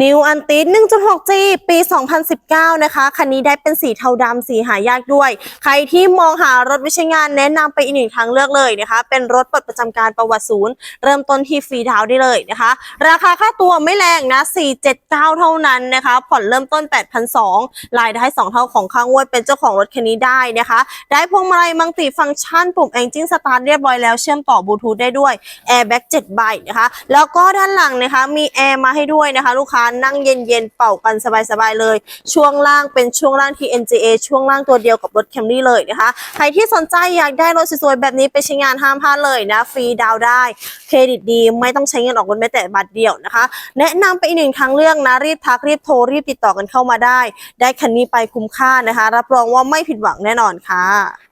นิวอันติ 1.6G ปี 2019 นะคะ คันนี้ได้เป็นสีเทาดำสีหายากด้วย ใครที่มองหารถวิชงานแนะนำไปอีกหนึ่งทางเลือกเลยนะคะ เป็นรถปลดประจำการประวัติศูนย์ เริ่มต้นที่ฟรีดาวได้เลยนะคะ ราคาค่าตัวไม่แรงนะ 479 เท่านั้นนะคะ ผ่อนเริ่มต้น 8,200รายได้ 2 เท่าของข้างงวดเป็นเจ้าของรถคันนี้ได้นะคะ ได้พวงมาลัยมังติฟังก์ชันปุ่ม Engine Start เรียบร้อยแล้วเชื่อมต่อบลูทูธได้ด้วย Airbag 7ใบนะคะ แล้วก็ด้านหลังนะคะมีแอร์มาให้ด้วยนะคะลูกค้านั่งเย็นๆ เป่ากันสบายๆเลย ช่วงล่างเป็นช่วงล่าง TNGA ช่วงล่างตัวเดียวกับรถ Camry เลยนะคะ ใครที่สนใจอยากได้รถสวยๆ แบบนี้ไปใช้งานห้ามพลาดเลยนะ ฟรีดาวได้ เครดิตดีไม่ต้องใช้เงินออกรถแม้แต่บาทเดียวนะคะ แนะนำไปอีกหนึ่งทางเลือกนะ รีบทักรีบโทรรีบติดต่อกันเข้ามาได้ ได้คันนี้ไปคุ้มค่านะคะ รับรองว่าไม่ผิดหวังแน่นอนค่ะ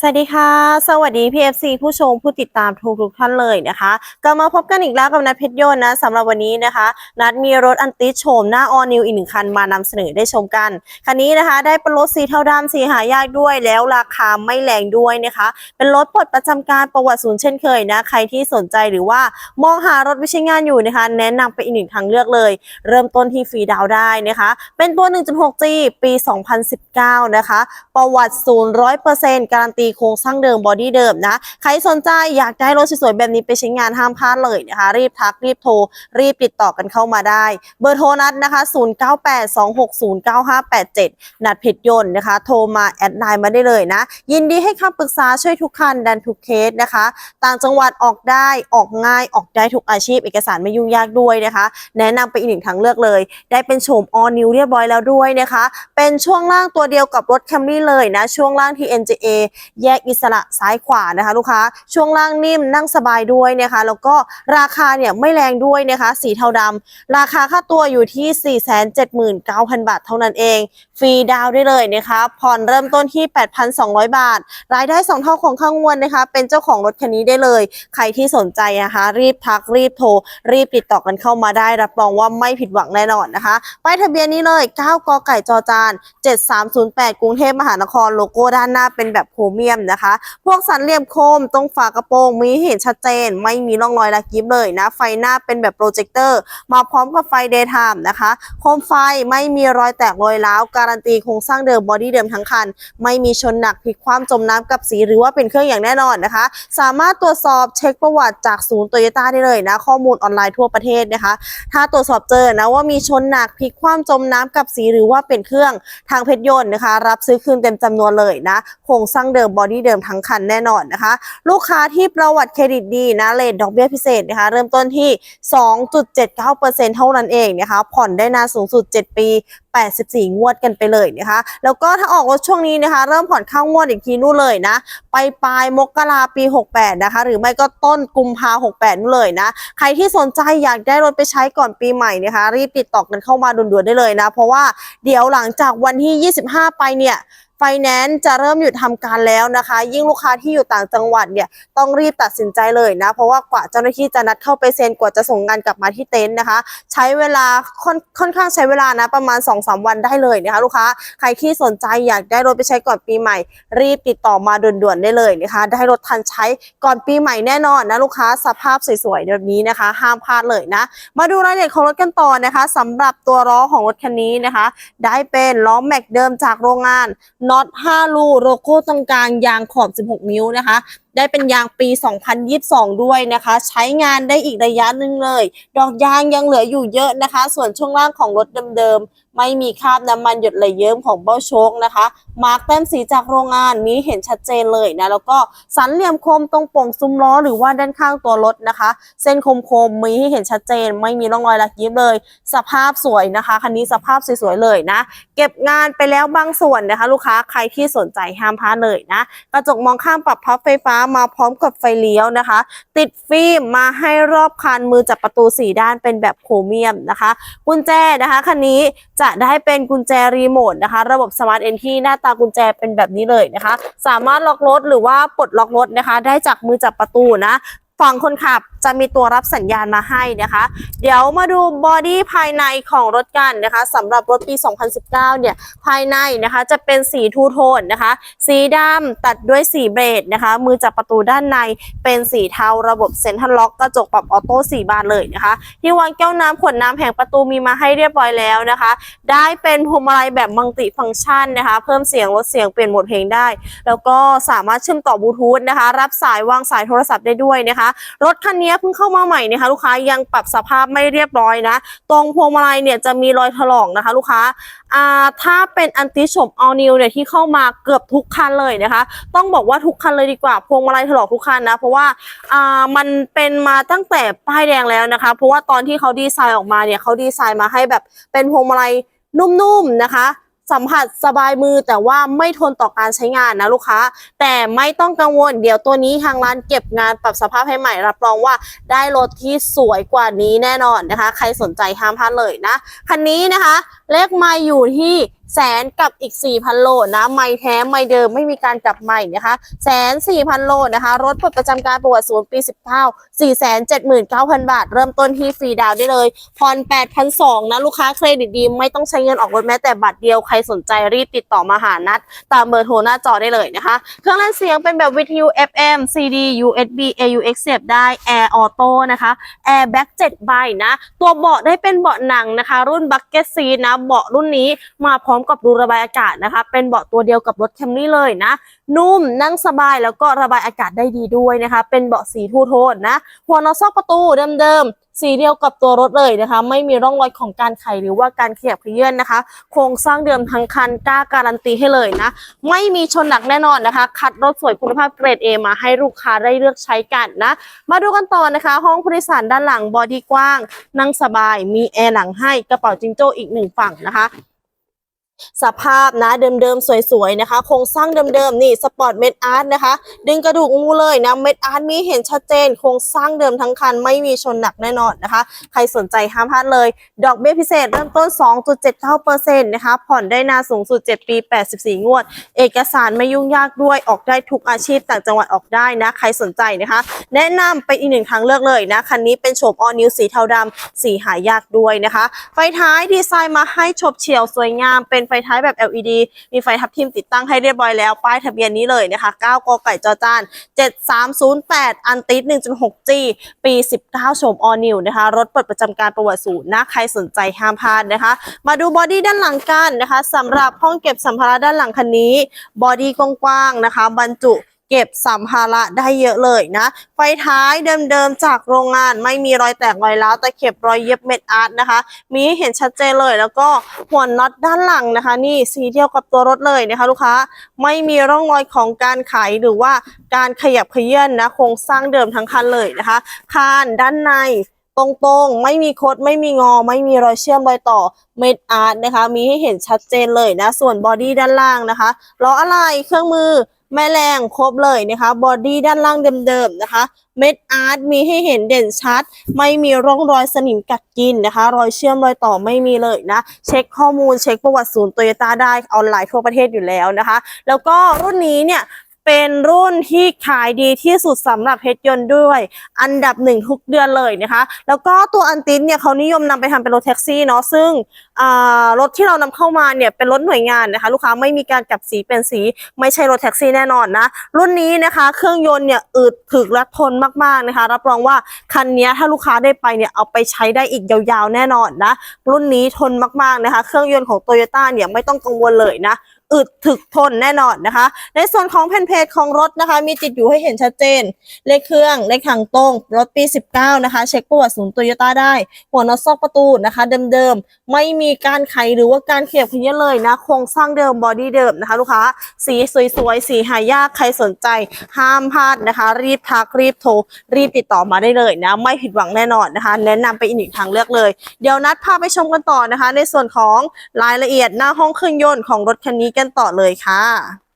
สวัสดีค่ะ สวัสดี PFC ผู้ชมผู้ติดตามทุกทุกๆท่านเลยนะคะ กลับมาพบกันอีกแล้วกับนัทเพชรยนต์นะสำหรับวันนี้นะคะ นัดมีรถอันติชมหน้าออนิวอีกหนึ่งคันมานำเสนอได้ชมกัน คันนี้นะคะ ได้เป็นรถสีเทาดำสีหายากด้วยแล้วราคาไม่แรงด้วยนะคะ เป็นรถปลดประจำการประวัติศูนย์เช่นเคยนะ ใครที่สนใจหรือว่ามองหารถวิช้งานอยู่นะคะ แนะนำไปอีกหนึ่งทางเลือกเลย เริ่มต้นที่ฟรีดาวได้นะคะ เป็นตัว 1.6G ปี 2019 นะคะ ประวัติศูนย์ร้อยเปอร์เซ็นต์การันตีโครงสร้างเดิมบอดี้เดิมนะ ใครสนใจอยากได้รถสวยๆแบบนี้ไปใช้งานห้ามพลาดเลยนะคะ รีบทักรีบโทร รีบติดต่อกันเข้ามาได้ เบอร์โทรนัดนะคะ 0982609587 นัดเพชรยนต์นะคะ โทรมาแอดไลน์มาได้เลยนะ ยินดีให้คำปรึกษาช่วยทุกคันดันทุกเคสนะคะ ต่างจังหวัดออกได้ออกง่ายออกได้ทุกอาชีพ เอกสารไม่ยุ่งยากด้วยนะคะ แนะนำไปอีกหนึ่งทางเลือกเลย ได้เป็นโฉมออนิวเรียบร้อยแล้วด้วยนะคะ เป็นช่วงล่างตัวเดียวกับรถ Camry เลยนะ ช่วงล่างที่ NJA แยกอิสระซ้ายขวานะคะ ลูกค้าช่วงล่างนิ่มนั่งสบายด้วยนะคะ แล้วก็ราคาเนี่ยไม่แรงด้วยนะคะ สีเทาดำราคาค่าตัวอยู่ที่ 479,000 บาทเท่านั้นเอง ฟรีดาวได้เลยนะคะ ผ่อนเริ่มต้นที่ 8,200 บาท รายได้ 2 เท่าของข้างงวนนะคะ เป็นเจ้าของรถคันนี้ได้เลย ใครที่สนใจนะคะ รีบทักรีบโทร รีบติดต่อกันเข้ามาได้ รับรองว่าไม่ผิดหวังแน่นอนนะคะป้ายทะเบียนนี้เลย 9 กไก่จอจาน 7308 กรุงเทพมหานครโลโก้ด้านหน้าเป็นแบบโครเมียมนะคะ พวกสันเหลี่ยมโคมตรงฝากระโปรงมีเห็นชัดเจน ไม่มีร่องรอยลักยิบเลยนะ ไฟหน้าเป็นแบบโปรเจคเตอร์ มาพร้อมกับไฟเดย์ไทม์นะคะ โคมไฟไม่มีรอยแตกรอยร้าว การันตีโครงสร้างเดิมบอดี้เดิมทั้งคัน ไม่มีชนหนักพลิกคว่ำจมน้ำกับสีหรือว่าเป็นเครื่องอย่างแน่นอนนะคะ สามารถตรวจสอบเช็คประวัติจากศูนย์โตโยต้าได้เลยนะ ข้อมูลออนไลน์ทั่วประเทศนะคะ ถ้าตรวจสอบเจอนะว่ามีชนหนักพลิกคว่ำจมน้ำกับสีหรือว่าเป็นเครื่องทางเพชรยนต์นะคะ รับซื้อคืนเต็มจำนวนเลยนะโครงสร้างเดิมบอดี้เดิมทั้งคันแน่นอนนะคะ ลูกค้าที่ประวัติเครดิตดีนะเลทดอกเบี้ยพิเศษนะคะ เริ่มต้นที่ 2.79%เท่านั้นเองนะคะ ผ่อนได้นานสูงสุด 7 ปี 84 งวดกันไปเลยนะคะ แล้วก็ถ้าออกรถช่วงนี้นะคะ เริ่มผ่อนเข้างวดอีกทีนู่นเลยนะ ไปปลายมกราปี 68 นะคะ หรือไม่ก็ต้นกุมภา68 นู่นเลยนะ ใครที่สนใจอยากได้รถไปใช้ก่อนปีใหม่นะคะ รีบติดต่อกันเข้ามาด่วนๆได้เลยนะ เพราะว่าเดี๋ยวหลังจากวันที่ 25 ไปเนี่ย ไฟแนนซ์จะเริ่มหยุดทำการแล้วนะคะ ยิ่งลูกค้าที่อยู่ต่างจังหวัดเนี่ยต้องรีบตัดสินใจเลยนะ เพราะว่ากว่าเจ้าหน้าที่จะนัดเข้าไปเซ็นกว่าจะส่งงานกลับมาที่เต็นท์นะคะ ใช้เวลาค่อนค่อนข้างใช้เวลานะประมาณ 2-3 วันได้เลยนะคะ ลูกค้าใครที่สนใจอยากได้รถไปใช้ก่อนปีใหม่ รีบติดต่อมาด่วนๆได้เลยนะคะ ได้รถทันใช้ก่อนปีใหม่แน่นอนนะลูกค้าสภาพสวยๆแบบนี้นะคะ ห้ามพลาดเลยนะ มาดูรายละเอียดของรถกันต่อนะคะสำหรับตัวล้อของรถคันนี้นะคะ ได้เป็นล้อแม็กเดิมจากโรงงานน็อต5ลูโลโก้ตรงกลางยางขอบ 16 นิ้วนะคะ ได้เป็นยางปี 2022 ด้วยนะคะ ใช้งานได้อีกระยะหนึ่งเลย ดอกยางยังเหลืออยู่เยอะนะคะ ส่วนช่วงล่างของรถเดิมๆ ไม่มีคราบน้ำมันหยดไหลเยิ้มของเบ้าโชคนะคะ มาร์กแต้มสีจากโรงงานมีเห็นชัดเจนเลยนะ แล้วก็สันเหลี่ยมคมตรงโป่งซุ้มล้อหรือว่าด้านข้างตัวรถนะคะ เส้นคมคมๆมีให้เห็นชัดเจน ไม่มีร่องรอยลักยิบเลย สภาพสวยนะคะ คันนี้สภาพสวยๆเลยนะ เก็บงานไปแล้วบางส่วนนะคะ ลูกค้าใครที่สนใจห้ามพลาดเลยนะ กระจกมองข้างปรับพับไฟฟ้ามาพร้อมกับไฟเลี้ยวนะคะ ติดฟิล์มมาให้รอบคันมือจับประตูสีด้านเป็นแบบโครเมียมนะคะ กุญแจนะคะคันนี้จะได้เป็นกุญแจรีโมทนะคะ ระบบสมาร์ทเอนที่หน้าตากุญแจเป็นแบบนี้เลยนะคะ สามารถล็อกรถหรือว่าปลดล็อกรถนะคะ ได้จากมือจับประตูนะฝั่งคนขับ จะมีตัวรับสัญญาณมาให้นะคะ เดี๋ยวมาดูบอดี้ภายในของรถกันนะคะสำหรับรถปี 2019 เนี่ย ภายในนะคะจะเป็นสีทูโทนนะคะ สีดำตัดด้วยสีเบจนะคะ มือจับประตูด้านในเป็นสีเทาระบบเซ็นทรัลล็อกกระจกปรับออโต้4บานเลยนะคะ ที่วางแก้วน้ำขวดน้ำแผงประตูมีมาให้เรียบร้อยแล้วนะคะ ได้เป็นพวงมาลัยแบบมัลติฟังก์ชันนะคะ เพิ่มเสียงลดเสียงเปลี่ยนโหมดเพลงได้ แล้วก็สามารถเชื่อมต่อบลูทูธนะคะ รับสายวางสายโทรศัพท์ได้ด้วยนะคะ รถคันนี้เพิ่งเข้ามาใหม่นะคะลูกค้ายังปรับสภาพไม่เรียบร้อยนะ ตรงพวงมาลัยเนี่ยจะมีรอยถลอกนะคะ ลูกค้าอ่าถ้าเป็นอันติชมออนิวเนี่ยที่เข้ามาเกือบทุกคันเลยนะคะ ต้องบอกว่าทุกคันเลยดีกว่าพวงมาลัยถลอกทุกคันนะ เพราะว่าอ่ามันเป็นมาตั้งแต่ป้ายแดงแล้วนะคะ เพราะว่าตอนที่เขาดีไซน์ออกมาเนี่ยเขาดีไซน์มาให้แบบเป็นพวงมาลัยนุ่มๆนะคะ สัมผัสสบายมือแต่ว่าไม่ทนต่อการใช้งานนะลูกค้า แต่ไม่ต้องกังวล เดี๋ยวตัวนี้ทางร้านเก็บงานปรับสภาพให้ใหม่รับรองว่าได้รถที่สวยกว่านี้แน่นอนนะคะ ใครสนใจห้ามพลาดเลยนะคันนี้นะคะ เลขไม่อยู่ที่ แสนกับอีก 4,000 โลนะไม่แท้ไม่เดิมไม่มีการกลับใหม่นะคะแสนสี่พันโลนะคะรถปลดประจำการประวัติศูนย์ปี 19 4 7 9 0 0 0บาท เริ่มต้นที่ฟรีดาวได้เลยผ่อน8,200นะลูกค้าเครดิตดีไม่ต้องใช้เงินออกรถแม้แต่บาทเดียวใครสนใจรีบติดต่อมาหานัด ตามเบอร์โทรหน้าจอได้เลยนะคะ เครื่องเล่นเสียงเป็นแบบวิทยุ FM CD USB AUX เสียบได้ Air Auto นะคะ Airbag 7ใบนะ ตัวเบาะได้เป็นเบาะหนังนะคะ รุ่น Bucket Seat นะเบาะรุ่นนี้มาพร้อมกับรูระบายอากาศนะคะ เป็นเบาะตัวเดียวกับรถ Camry เลยนะ นุ่มนั่งสบายแล้วก็ระบายอากาศได้ดีด้วยนะคะ เป็นเบาะสีทูโทนนะหัวนอซอกประตูเดิมๆสีเดียวกับตัวรถเลยนะคะ ไม่มีร่องรอยของการไขหรือว่าการขยับเขยื่อนนะคะ โครงสร้างเดิมทั้งคันกล้าการันตีให้เลยนะ ไม่มีชนหนักแน่นอนนะคะ คัดรถสวยคุณภาพเกรด A มาให้ลูกค้าได้เลือกใช้กันนะ มาดูกันต่อนะคะ ห้องผู้โดยสารด้านหลังบอดี้กว้าง นั่งสบายมีแอร์หลังให้กระเป๋าจิงโจ้อีกหนึ่งฝั่งนะคะ สภาพนะเดิมๆสวยๆนะคะโครงสร้างเดิมๆนี่สปอร์ตเม็ดอาร์ตนะคะ ดึงกระดูกงูเลยนะเม็ดอาร์ตมีเห็นชัดเจน โครงสร้างเดิมทั้งคันไม่มีชนหนักแน่นอนนะคะ ใครสนใจห้ามพลาดเลย ดอกเบี้ยพิเศษเริ่มต้น 2.79%นะคะผ่อนได้นานสูงสุด 7 ปี 84 งวด เอกสารไม่ยุ่งยากด้วยออกได้ทุกอาชีพต่างจังหวัดออกได้นะ ใครสนใจนะคะ แนะนำเป็นอีกหนึ่งทางเลือกเลยนะคันนี้เป็นโฉมออนิวสีเทาดำสีหายากด้วยนะคะ ไฟท้ายดีไซน์มาให้ฉบเฉียวสวยงามเป็นไฟฟท้ายแบบ LED มีไฟทับทิมติดตั้งให้เรียบร้อยแล้ว ป้ายทะเบียนนี้เลยนะคะ 9 กไก่จอจาน 7308 อันติด 1.6G ปี 19 โฉมออนิวนะคะ รถเปิดประจำการประวัติศูนย์นะใครสนใจห้ามพลาดนะคะ มาดูบอดี้ด้านหลังกันนะคะสำหรับห้องเก็บสัมภาระด้านหลังคันนี้ บอดี้กว้างๆนะคะ บรรจุ เก็บสัมภาระได้เยอะเลยนะ ไฟท้ายเดิมๆจากโรงงานไม่มีรอยแตกรอยร้าวแต่เก็บรอยเย็บเม็ดอาร์ตนะคะ มีให้เห็นชัดเจนเลยแล้วก็หัวน็อตด้านหลังนะคะ นี่สีเดียวกับตัวรถเลยนะคะ ลูกค้าไม่มีร่องรอยของการไขหรือว่าการขยับเขยื่อนนะโครงสร้างเดิมทั้งคันเลยนะคะคานด้านในตรงๆ ไม่มีคดไม่มีงอ ไม่มีรอยเชื่อมรอยต่อเม็ดอาร์ตนะคะ มีให้เห็นชัดเจนเลยนะ ส่วนบอดี้ด้านล่างนะคะล้ออะไรเครื่องมือ แม่แรงครบเลยนะคะบอดี้ด้านล่างเดิมๆนะคะ เม็ดอาร์ตมีให้เห็นเด่นชัด ไม่มีร่องรอยสนิมกัดกินนะคะ รอยเชื่อมรอยต่อไม่มีเลยนะ เช็คข้อมูลเช็คประวัติศูนย์โตโยต้าได้ออนไลน์ทั่วประเทศอยู่แล้วนะคะ แล้วก็รุ่นนี้เนี่ย เป็นรุ่นที่ขายดีที่สุดสำหรับเพชรยนต์ด้วย อันดับหนึ่งทุกเดือนเลยนะคะ แล้วก็ตัวอันติสเนี่ยเขานิยมนำไปทำเป็นรถแท็กซี่เนาะซึ่งรถที่เรานำเข้ามาเนี่ยเป็นรถหน่วยงานนะคะ ลูกค้าไม่มีการกลับสีเป็นสี ไม่ใช่รถแท็กซี่แน่นอนนะ รุ่นนี้นะคะเครื่องยนต์เนี่ยอึดถึกและทนมากๆนะคะ รับรองว่าคันนี้ถ้าลูกค้าได้ไปเนี่ยเอาไปใช้ได้อีกยาวๆแน่นอนนะรุ่นนี้ทนมากๆนะคะ เครื่องยนต์ของโตโยต้าเนี่ยไม่ต้องกังวลเลยนะ อึดถึกทนแน่นอนนะคะ ในส่วนของแผ่นเพจของรถนะคะ มีติดอยู่ให้เห็นชัดเจน เลขเครื่อง เลขหางตรง รถปี 19 นะคะ เช็คประวัติศูนย์โตโยต้าได้ หัวนอตซอกประตูนะคะ เดิมๆ ไม่มีการไขหรือว่าการเขียบขยี้เลยนะ โครงสร้างเดิมบอดี้เดิมนะคะ ลูกค้า สีสวยๆ สีหายาก ใครสนใจ ห้ามพลาดนะคะ รีบทักรีบโทร รีบติดต่อมาได้เลยนะ ไม่ผิดหวังแน่นอนนะคะ แนะนำไปอีกหนึ่งทางเลือกเลย เดี๋ยวนัดพาไปชมกันต่อนะคะ ในส่วนของรายละเอียดหน้าห้องเครื่องยนต์ของรถคันนี้กันต่อเลยค่ะ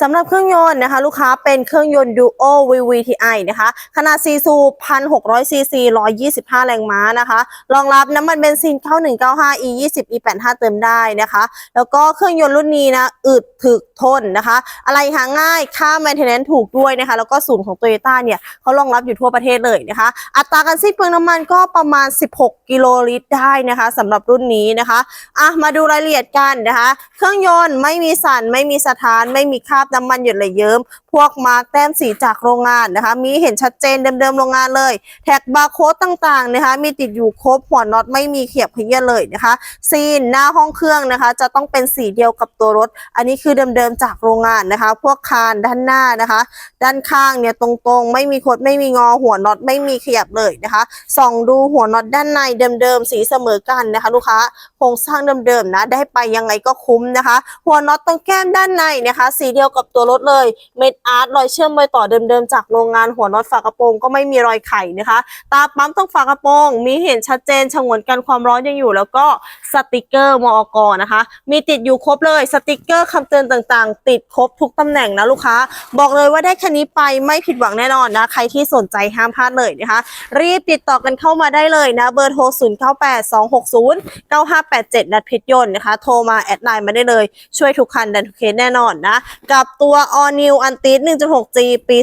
สำหรับเครื่องยนต์นะคะ ลูกค้าเป็นเครื่องยนต์ Duo VVTi นะคะ ขนาด4สูบ1,600 cc 125 แรงม้านะคะ รองรับน้ำมันเบนซิน9195 e 20 e 85 เติมได้นะคะ แล้วก็เครื่องยนต์รุ่นนี้นะอึดถึกทนนะคะ อะไรหาง่ายค่า maintenance ถูกด้วยนะคะ แล้วก็ศูนย์ของ Toyota เนี่ยเขารองรับอยู่ทั่วประเทศเลยนะคะ อัตราการสิ้นเปลืองน้ำมันก็ประมาณ 16 กิโลลิตรได้นะคะสำหรับรุ่นนี้นะคะอะมาดูรายละเอียดกันนะคะ เครื่องยนต์ไม่มีสั่นไม่มีสถานไม่มีค่าราบน้ำมันหยดไหลเยิ้ม พวกมาร์กแต้มสีจากโรงงานนะคะ มีเห็นชัดเจนเดิมๆโรงงานเลย แท็กบาร์โค้ดต่างๆนะคะ มีติดอยู่ครบหัวน็อตไม่มีเขียบเพี้ยเลยนะคะ ซีนหน้าห้องเครื่องนะคะ จะต้องเป็นสีเดียวกับตัวรถ อันนี้คือเดิมๆจากโรงงานนะคะ พวกคานด้านหน้านะคะ ด้านข้างเนี่ยตรงๆ ไม่มีคดไม่มีงอหัวน็อตไม่มีขยับเลยนะคะส่องดูหัวน็อตด้านในเดิมๆสีเสมอกันนะคะ ลูกค้าโครงสร้างเดิมๆนะได้ไปยังไงก็คุ้มนะคะ หัวน็อตตรงแก้มด้านในนะคะ สีเดียวกับตัวรถเลย เม็ดอาร์ตรอยเชื่อมรอยต่อเดิมๆจากโรงงานหัวน็อตฝากระโปรงก็ไม่มีรอยไข่นะคะ ตาปั๊มตรงฝากระโปรง มีเห็นชัดเจนฉงวนกันความร้อนยังอยู่ แล้วก็สติกเกอร์มอกนะคะ มีติดอยู่ครบเลยสติกเกอร์คำเตือนต่างๆ ติดครบทุกตำแหน่งนะลูกค้า บอกเลยว่าได้คันนี้ไปไม่ผิดหวังแน่นอนนะใครที่สนใจห้ามพลาดเลยนะคะ รีบติดต่อกันเข้ามาได้เลยนะเบอร์โทร 0 9 8 2 6 0 9 5 8 7 นัดเพชรยนต์นะคะ โทรมาแอดไลน์มาได้เลยช่วยทุกคันดันทุกเคสแน่นอนนะกับตัว All New a n t i 1.6G ปี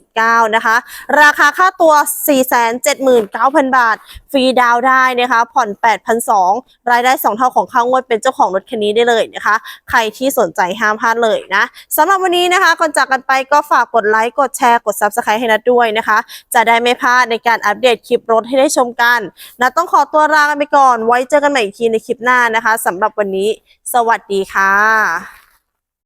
2019 นะคะ ราคาค่าตัว 479,000 บาท ฟรีดาวได้นะคะ ผ่อน 8,200 รายได้ 2 เท่าของค่างวดเป็นเจ้าของรถคันนี้ได้เลยนะคะ ใครที่สนใจห้ามพลาดเลยนะสำหรับวันนี้นะคะ ก่อนจากกันไปก็ฝากกดไลค์ กดแชร์ กด Subscribe ให้นัดด้วยนะคะ จะได้ไม่พลาดในการอัปเดตคลิปรถให้ได้ชมกันนะต้องขอตัวลากันไปก่อน ไว้เจอกันใหม่อีกทีในคลิปหน้านะคะสำหรับวันนี้ สวัสดีค่ะ